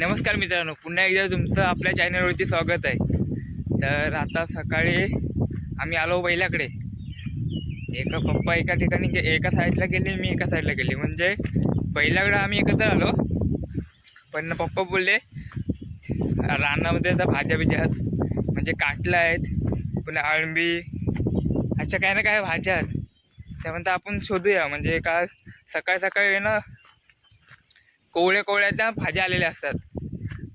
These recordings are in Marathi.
नमस्कार मित्रांनो पुन्हा एकदा तुमचं आपल्या चॅनलवरती स्वागत आहे. तर आता सकाळी आम्ही आलो बैलाकडे. एका पप्पा एका ठिकाणी गे एका साईडला गेले मी एका साईडला गेले. म्हणजे बैलाकडे आम्ही एकत्र आलो. पण पप्पा बोलले रानामध्ये आता भाज्या बिज्या आहेत. म्हणजे काटल्या आहेत पुन्हा अळंबी अशा काय ना काय भाज्या आहेत. त्या म्हणता आपण शोधूया. म्हणजे का सकाळी सकाळी ना कोवळ्या कोवळ्या त्या भाज्या आलेल्या असतात.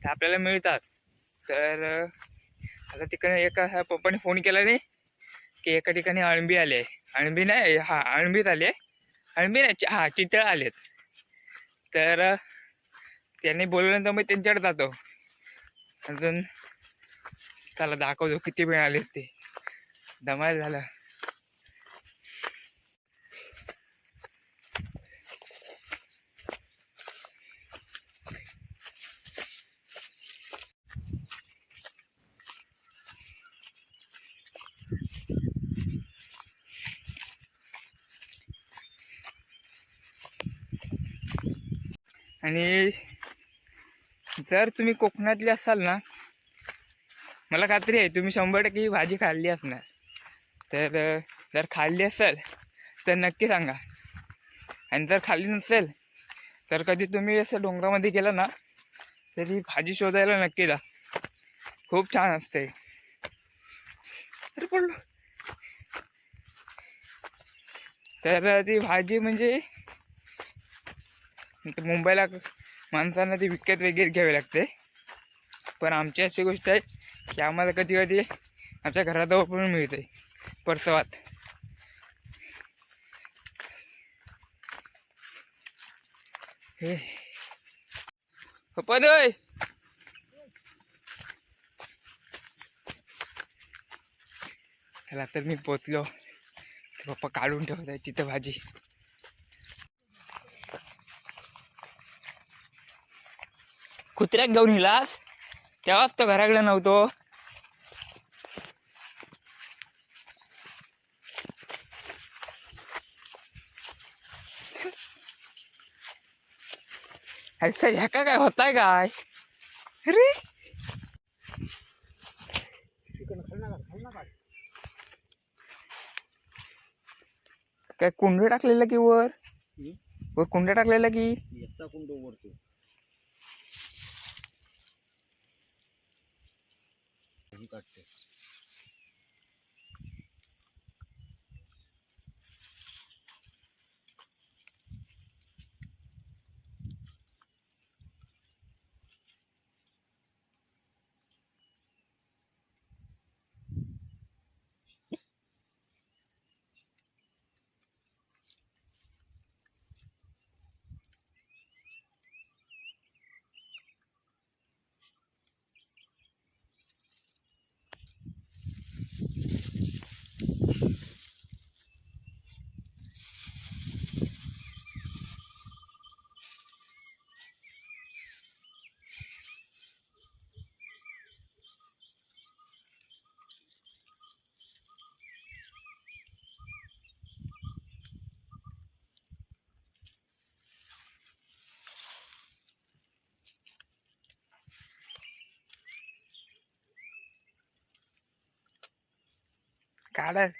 ते आपल्याला मिळतात. तर आता तिकडे एका ह्या पप्पाने फोन केला नाही की एका ठिकाणी अळंबी आले. अळंबी नाही हा अळंबीच आले. अळंबी नाही चि- हा चितळ आलेत. तर त्यांनी बोलवल्यानंतर मी त्यांच्याकडे जातो. अजून त्याला दाखवतो किती वेळ आले ते. दमायला झालं. आणि जर तुम्ही कोकणातले असाल ना मला खात्री आहे तुम्ही शंभर टक्के ही भाजी खाल्ली असणार. तर जर खाल्ली असेल तर नक्की सांगा. आणि जर खाल्ली नसेल तर कधी तुम्ही असं डोंगरामध्ये गेला ना तर ही भाजी शोधायला नक्की जा. खूप छान असते. अरे पडलो तर ती भाजी म्हणजे मुंबईला माणसांना ती विकत वगैरे घ्यावी लागते. पण आमची अशी गोष्ट आहे की आम्हाला कधी कधी आमच्या घराजवळ पण मिळते. परसवात. हे. पप्पा चला तर मी पोचलो. पप्पा काढून ठेवत आहे तिथं भाजी. कुत्र्याक घेऊन हिलास? तेव्हाच तो घराकडे नव्हतो. अरे ह्याका काय होताय काय? अरे! काय कुंड टाकलेला की वर? वर कुंड टाकलेला की? कुंड ओढतो ही 干嘞！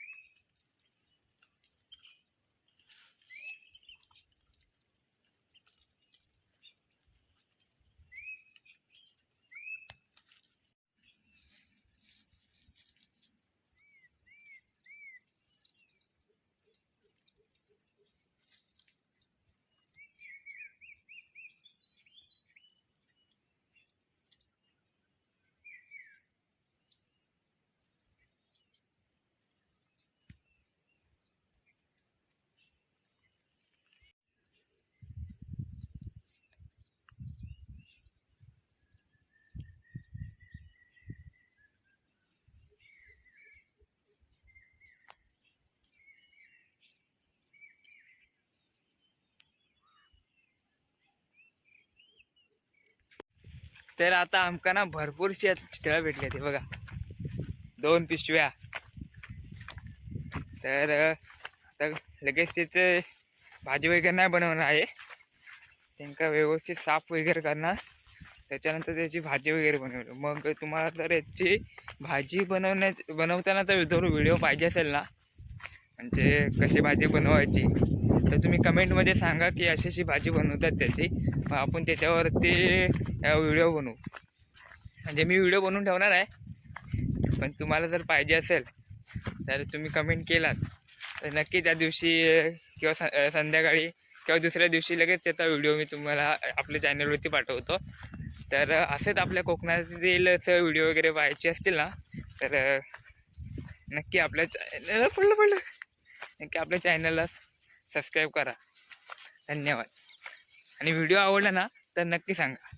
तर आता आमका ना भरपूरशी चितळं भेटले ते बघा. दोन पिशव्या. तर आता लगेच त्याचे भाजी वगैरे नाही बनवणार आहे. त्यांना व्यवस्थित साफ वगैरे करणार. त्याच्यानंतर त्याची भाजी वगैरे बनवली मग तुम्हाला तर याची भाजी बनवण्याच बनवताना तर जर व्हिडिओ पाहिजे असेल ना? म्हणजे कशी भाजी बनवायची? तर तुम्ही कमेंटमध्ये सांगा की अशी अशी भाजी बनवतात त्याची. मग आपण त्याच्यावरती व्हिडिओ बनवू. म्हणजे मी व्हिडिओ बनवून ठेवणार आहे. पण तुम्हाला जर पाहिजे असेल तर तुम्ही कमेंट केलात तर नक्की त्या दिवशी किंवा संध्याकाळी किंवा दुसऱ्या दिवशी लगेच त्याचा व्हिडिओ मी तुम्हाला आपल्या चॅनलवरती पाठवतो. तर असेच आपल्या कोकणातील असं व्हिडिओ वगैरे पाहायचे असतील ना तर नक्की आपल्या चॅनल पडलं पडलं. नक्की आपल्या चॅनलला सबस्क्राईब करा. धन्यवाद. आणि व्हिडिओ आवडला ना तर नक्की सांगा.